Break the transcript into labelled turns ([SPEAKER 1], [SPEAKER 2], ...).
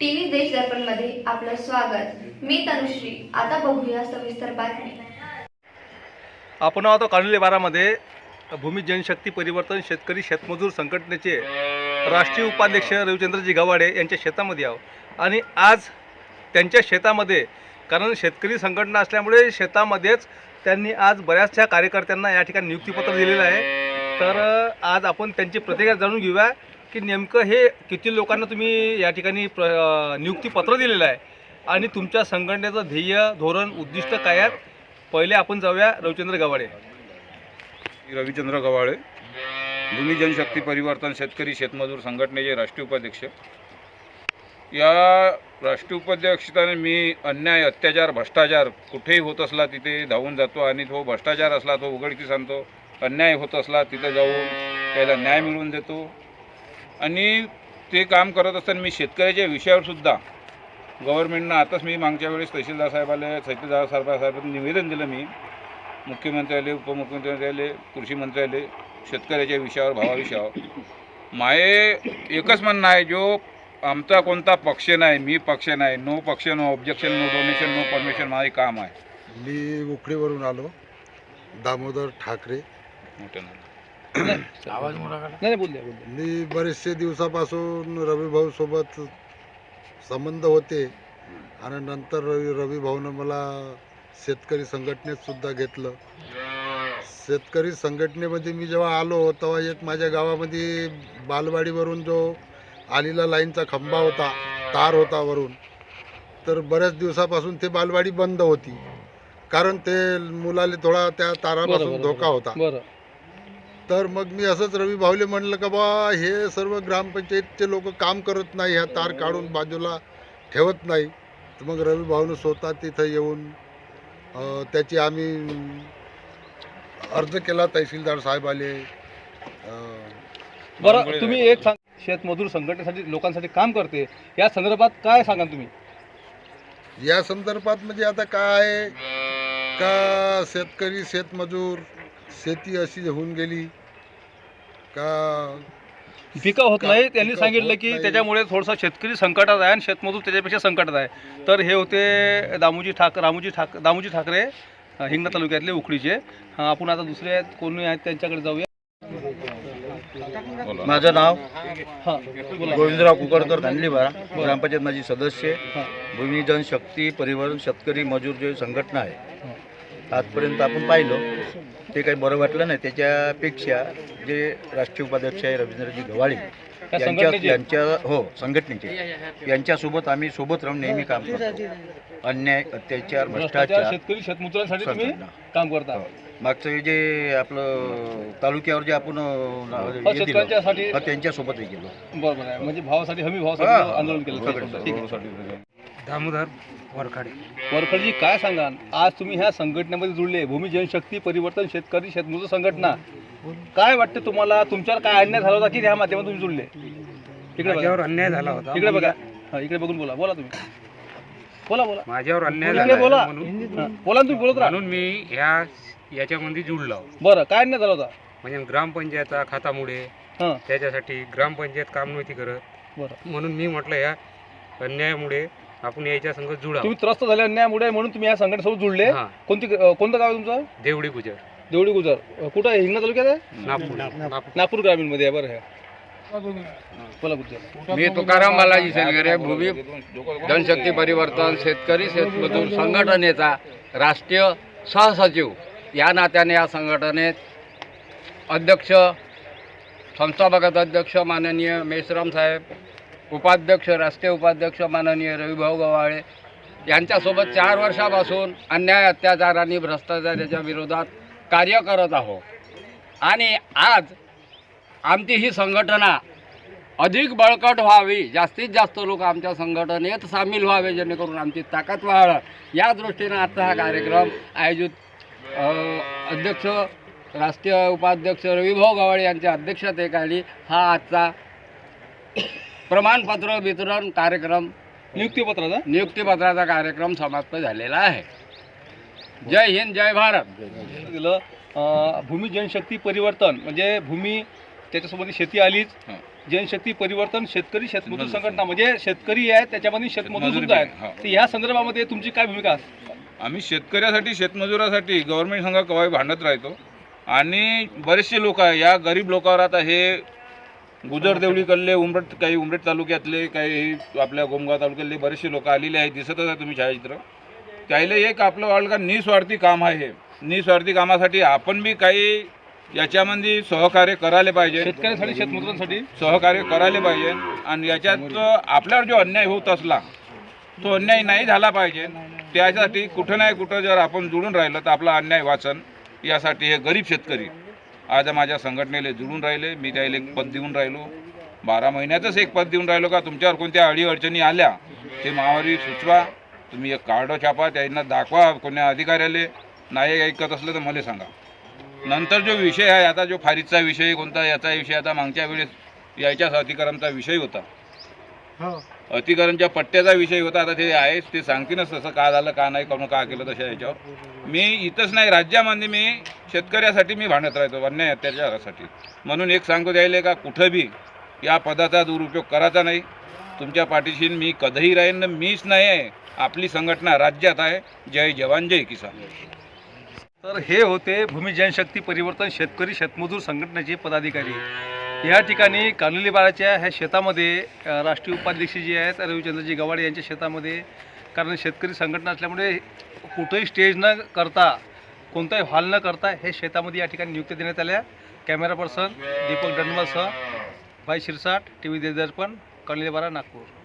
[SPEAKER 1] TV देश दर्पणमध्ये आपलं स्वागत. मी तनुश्री. आता बघूया सविस्तर बातमी
[SPEAKER 2] आपण आहोत कानोली बारामध्ये भूमी जनशक्ती परिवर्तन शेतकरी शेतमजूर संघटनेचे राष्ट्रीय उपाध्यक्ष रविचंद्रजी गवाडे यांच्या शेतामध्ये आहो आणि आज त्यांच्या शेतामध्ये कारण शेतकरी संघटना असल्यामुळे शेतामध्येच त्यांनी आज बऱ्याचशा कार्यकर्त्यांना या ठिकाणी नियुक्तीपत्र दिलेलं आहे. तर आज आपण त्यांची प्रतिक्रिया जाणून घेऊया. की नेमकं हे किती लोकांना तुम्ही या ठिकाणी प्र नियुक्तीपत्र दिलेलं आहे? आणि तुमच्या संघटनेचं ध्येय धोरण उद्दिष्ट काय आहेत? पहिले आपण जाऊया रविचंद्र गवाडे
[SPEAKER 3] रविचंद्र गवाळे भूमी जनशक्ती परिवर्तन शेतकरी शेतमजूर संघटनेचे राष्ट्रीय उपाध्यक्ष. या राष्ट्रीय उपाध्यक्षाने मी अन्याय अत्याचार भ्रष्टाचार कुठेही होत असला तिथे धावून जातो आणि तो भ्रष्टाचार असला तो उघडकीस आणतो. अन्याय होत असला तिथे जाऊन त्याला न्याय मिळवून देतो. आणि ते काम करत असताना मी शेतकऱ्याच्या विषयावर सुद्धा गव्हर्नमेंटनं आताच मी मागच्या वेळेस तहसीलदार साहेबाला तहसीलदार साहेब साहेबांनी निवेदन दिलं मी. मुख्यमंत्री आले उपमुख्यमंत्री आले कृषी मंत्री आले शेतकऱ्याच्या विषयावर भावाविषयावर माये एकच म्हणणं आहे जो आमचा कोणता पक्ष नाही मी पक्ष नाही नो पक्ष no objection no donation no permission माझे काम आहे.
[SPEAKER 4] मी उकडेवरून आलो. दामोदर ठाकरे.
[SPEAKER 3] मोठं नाही.
[SPEAKER 2] नाही नाही बोलले बोलले
[SPEAKER 4] मी बरेचसे दिवसापासून रविभाऊ सोबत संबंध होते. आणि नंतर रवी रविभाऊनं मला शेतकरी संघटनेत सुद्धा घेतलं. शेतकरी संघटनेमध्ये मी जेव्हा आलो तेव्हा एक माझ्या गावामध्ये बालवाडीवरून जो आलेला लाईनचा खंबा होता तार होता वरून तर बऱ्याच दिवसापासून ते बालवाडी बंद होती. कारण ते मुलाले थोडा त्या तारापासून धोका होता.
[SPEAKER 2] बरं.
[SPEAKER 4] तर मग मी असंच रवी भाऊले म्हणलं का बा हे सर्व ग्रामपंचायतचे लोक काम करत नाही ह्या तार काढून बाजूला ठेवत नाही. तर मग रवी भाऊनं स्वतः तिथं येऊन त्याची आम्ही अर्ज केला तहसीलदार साहेब आले.
[SPEAKER 2] बरं तुम्ही एक सांग शेतमजूर संघटनेसाठी लोकांसाठी काम करते या संदर्भात काय सांगा तुम्ही?
[SPEAKER 4] या संदर्भात म्हणजे आता काय का शेतकरी शेतमजूर शेती अशी होऊन गेली का
[SPEAKER 2] पिकं होत नाही. त्यांनी
[SPEAKER 4] पिकं
[SPEAKER 2] सांगितलं
[SPEAKER 4] होत
[SPEAKER 2] की
[SPEAKER 4] नाही.
[SPEAKER 2] त्याच्यामुळे थोडंसं शेतकरी संकटात आहे आणि शेतमजूर त्याच्यापेक्षा संकटात आहे. तर हे होते दामोजी ठाक रामोजी ठाक दामोजी ठाकरे अ, हिंगणा तालुक्यातले हा, आपण आता दुसरे आहेत कोणी आहेत त्यांच्याकडे जाऊया.
[SPEAKER 5] माझं नाव
[SPEAKER 2] हां बोला.
[SPEAKER 5] गोविंदराव कुकडकर धांडलीबारा ग्रामपंचायत माझी सदस्य.
[SPEAKER 2] हां.
[SPEAKER 5] भूमी जनशक्ती परिवहन शेतकरी मजूर जे संघटना आहे आजपर्यंत आपण पाहिलं ते काही बरं वाटलं नाही. त्याच्यापेक्षा जे राष्ट्रीय उपाध्यक्ष आहे रवींद्रजी गव्हाळे यांच्या? यांच्या हो संघटनेचे. यांच्यासोबत आम्ही सोबत राहून नेहमी काम करतो. अन्याय अत्याचार
[SPEAKER 2] भ्रष्टाचार शेतकरी. काम करता.
[SPEAKER 5] हो. मागचं जे आपलं तालुक्यावर जे आपण अं, हे
[SPEAKER 2] शेतकऱ्यांच्यासाठी
[SPEAKER 5] हा, त्यांच्यासोबतही गेलो.
[SPEAKER 2] बरोबर म्हणजे भावासाठी हमी भावासाठी. आंदोलन केलं.
[SPEAKER 6] दामोदर वरखाडे.
[SPEAKER 2] वरखडजी काय सांगा? आज तुम्ही ह्या संघटनेमध्ये जुळले. भूमी जनशक्ती परिवर्तन शेतकरी शेतमजूर संघटना. काय वाटतं तुम्हाला? तुमच्यावर काय अन्याय झाला होता की ह्या माध्यमातून तुम्ही जुळले? इकडे बघा.
[SPEAKER 6] माझ्यावर अन्याय झाला होता.
[SPEAKER 2] इकडे बघा. हा इकडे बघून बोला. बोला तुम्ही. बोला बोला.
[SPEAKER 6] माझ्यावर अन्याय
[SPEAKER 2] इकडे
[SPEAKER 6] झाला
[SPEAKER 2] बोला.
[SPEAKER 6] म्हणून.
[SPEAKER 2] हा, बोला ना तुम्ही बोलत राहा.
[SPEAKER 6] म्हणून मी ह्या याच्यामध्ये जुळलो
[SPEAKER 2] बरं काय अन्याय झाला होता?
[SPEAKER 6] म्हणजे ग्रामपंचायतचा खातामुळे
[SPEAKER 2] हां.
[SPEAKER 6] त्याच्यासाठी ग्रामपंचायत काम नव्हती करत
[SPEAKER 2] बरं.
[SPEAKER 6] म्हणून मी म्हटलं ह्या अन्यायामुळे आपण याच्या संघ जुळा
[SPEAKER 2] तुम्ही त्रस्त झाले अन्यायामुळे म्हणून तुम्ही या संघटनेसोबत जुळले.
[SPEAKER 6] हा.
[SPEAKER 2] कोणती कोणतं गाव आहे तुमचं?
[SPEAKER 6] देवडी गुजर.
[SPEAKER 2] देवडी गुजर. कुठं आहे? हिंगणा तालुक्यात आहे?
[SPEAKER 6] नागपूर. नागपूर.
[SPEAKER 2] नागपूर ग्रामीणमध्ये आहे बरं हे बोला गुजर
[SPEAKER 7] मी तुकाराम बालाजी सेलगरे भूमी जनशक्ती परिवर्तन शेतकरी शेतमजूर संघटनेचा राष्ट्रीय सहसचिव. या नात्याने या संघटनेत अध्यक्ष संस्थापक अध्यक्ष माननीय मेश्राम साहेब उपाध्यक्ष राष्ट्रीय उपाध्यक्ष माननीय रविभाऊ गव्हाळे यांच्यासोबत चार वर्षापासून अन्याय अत्याचार आणि भ्रष्टाचाराच्या विरोधात कार्य करत आहोत. आणि आज आमची ही संघटना अधिक बळकट व्हावी जास्तीत जास्त लोक आमच्या संघटनेत सामील व्हावे जेणेकरून आमची ताकद वाढ या दृष्टीनं आजचा हा कार्यक्रम आयोजित अध्यक्ष राष्ट्रीय उपाध्यक्ष रविभाऊ गवाळे यांच्या अध्यक्षतेखाली हा आजचा प्रमाणपत्र वितरण कार्यक्रम
[SPEAKER 2] नियुक्तीपत्राचा?
[SPEAKER 7] नियुक्तीपत्राचा कार्यक्रम समाप्त झालेला आहे. जय हिंद जय भारत.
[SPEAKER 2] दिलं. अं, भूमी जनशक्ती परिवर्तन म्हणजे भूमी त्याच्यासोबत शेती आलीच. जनशक्ती परिवर्तन शेतकरी शेतमजूर संघटना म्हणजे शेतकरी आहेत त्याच्यामध्ये शेतमजूर सुद्धा आहेत. तर या संदर्भामध्ये तुमची काय भूमिका असते
[SPEAKER 3] आम्ही शेतकऱ्यासाठी शेतमजुरासाठी गव्हर्नमेंट संघ कवाई भांडत राहतो. आणि बरेचसे लोक आहे या गरीब लोकांवर आता हे गुजरदेवळीकडले उमरट काही उमरेट तालुक्यातले काही आपल्या गोमगाव तालुक्यातले बरेचसे लोक आलेले आहेत दिसतच आहे तुम्ही छायाचित्र. त्याला एक आपलं वाटलं का निस्वार्थी काम आहे हे. निस्वार्थी कामासाठी आपण बी काही याच्यामध्ये सहकार्य करायला पाहिजे.
[SPEAKER 2] शेतकऱ्यांसाठी शेतमजुरांसाठी?
[SPEAKER 3] सहकार्य करायला पाहिजे. आणि याच्यात आपल्यावर जो अन्याय होत असला तो अन्याय नाही झाला पाहिजे. त्यासाठी कुठं नाही कुठं जर आपण जुळून राहिलं तर आपला अन्याय वाचन यासाठी हे गरीब शेतकरी. आज माझ्या संघटनेला जुळून राहिले मी त्याला एक पद देऊन राहिलो. बारा महिन्यातच एक पद देऊन राहिलो का तुमच्यावर कोणत्या अडी अडचणी आल्या ते महामारी सुचवा. तुम्ही एक कार्ड छापा त्यांना दाखवा कोण्या अधिकाऱ्याला. नाही ऐकत असलं तर मला सांगा. नंतर जो विषय आहे आता जो फारीदचा विषय कोणता याचा विषय आता मागच्या वेळेस याच्याच अधिकारांचा विषय होता. हो. अतिकरणच्या पट्ट्याचा विषय होता. आता ते आहेच ते सांगतीनच तसं का झालं का नाही करून का केलं तशा याच्यावर. मी इथंच नाही राज्यामध्ये मी शेतकऱ्यासाठी मी भांडत राहतो अन्याय अत्याचारासाठी. म्हणून एक सांगतो द्यायला का कुठं बी या पदाचा दुरुपयोग करायचा नाही. तुमच्या पाठीशी मी कधीही राहीन ना मीच नाही आहे. आपली संघटना राज्यात आहे. जय जवान जय किसान.
[SPEAKER 2] तर हे होते भूमी जनशक्ती परिवर्तन शेतकरी शेतमजूर संघटनेचे पदाधिकारी. या ठिकाणी कानुलीबाराच्या ह्या शेतामध्ये राष्ट्रीय उपाध्यक्ष जे आहेत रविचंद्रजी गवाडे यांच्या शेतामध्ये कारण शेतकरी संघटना असल्यामुळे कुठंही स्टेज न करता कोणताही हॉल न करता हे शेतामध्ये या ठिकाणी नियुक्ती देण्यात आल्या. कॅमेरा पर्सन दीपक डनमलसह भाई शिरसाट टी व्ही दर्पण कानुलीबारा नागपूर.